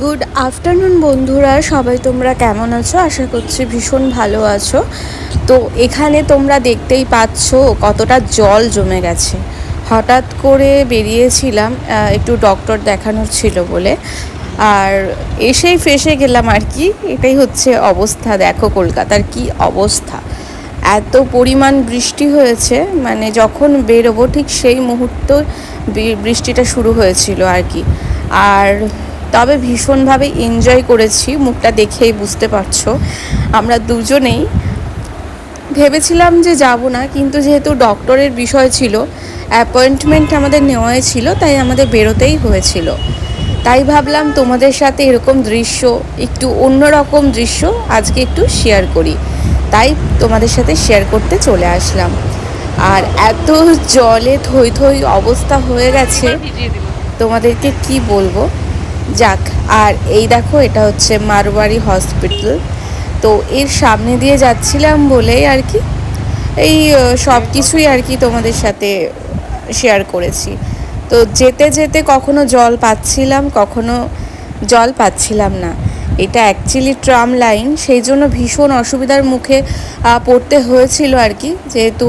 Good afternoon বন্ধুরা। সবাই তোমরা কেমন আছো? আশা করছি ভীষণ ভালো আছো। তো এখানে তোমরা দেখতেই পাচ্ছ কতটা জল জমে গেছে। হঠাৎ করে বেরিয়েছিলাম একটু ডক্টর দেখানোর ছিল বলে। আর এসেই ফেসে গেলাম আর কি। এটাই হচ্ছে অবস্থা। দেখো কলকাতার কি অবস্থা। এত পরিমাণ বৃষ্টি হয়েছে মানে যখন বেরোবো ঠিক সেই মুহূর্ত বৃষ্টিটা শুরু হয়েছিল আর কি। আর তবে ভীষণভাবে এনজয় করেছি, মুখটা দেখেই বুঝতে পারছ। আমরা দুজনেই ভেবেছিলাম যে যাব না, কিন্তু যেহেতু ডক্টরের বিষয় ছিল অ্যাপয়েন্টমেন্ট আমাদের নেওয়াই ছিল, তাই আমাদের বেরোতেই হয়েছিল। তাই ভাবলাম তোমাদের সাথে এরকম দৃশ্য, একটু অন্যরকম দৃশ্য আজকে একটু শেয়ার করি। তাই তোমাদের সাথে শেয়ার করতে চলে আসলাম। আর এত জলে থই থই অবস্থা হয়ে গেছে তোমাদেরকে কি বলব? যাক আর এই দেখো এটা হচ্ছে মারওয়ারি হসপিটাল তো এর সামনে দিয়ে যাচ্ছিলাম বলেই আর কি এই সব কিছুই আর কি তোমাদের সাথে শেয়ার করেছি। তো যেতে যেতে কখনো জল পাচ্ছিলাম কখনো জল পাচ্ছিলাম না। এটা অ্যাকচুয়ালি ট্রাম লাইন সেই জন্য ভীষণ অসুবিধার মুখে পড়তে হয়েছিল আর কি। যেহেতু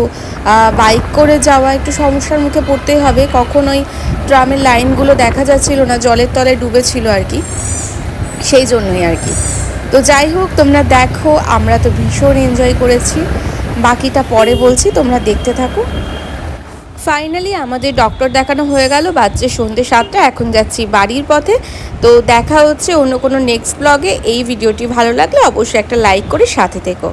বাইক করে যাওয়া একটু সমস্যার মুখে পড়তেই হবে কখন ওই ট্রামের লাইনগুলো দেখা যাচ্ছিল না, জলের তলায় ডুবেছিল আর কি। সেই জন্যই আর কি। তো যাই হোক, তোমরা দেখো, আমরা তো ভীষণ এনজয় করেছি। বাকিটা পরে বলছি, তোমরা দেখতে থাকো। ফাইনালি আমাদের ডক্টর দেখানো হয়ে গেল বাচ্চা সন্ধ্যে সাতটা, এখন যাচ্ছি বাড়ির পথে। তো দেখা হচ্ছে অন্য কোনো নেক্সট ব্লগে এই ভিডিওটি ভালো লাগলে অবশ্যই একটা লাইক করে সাথে থেকো।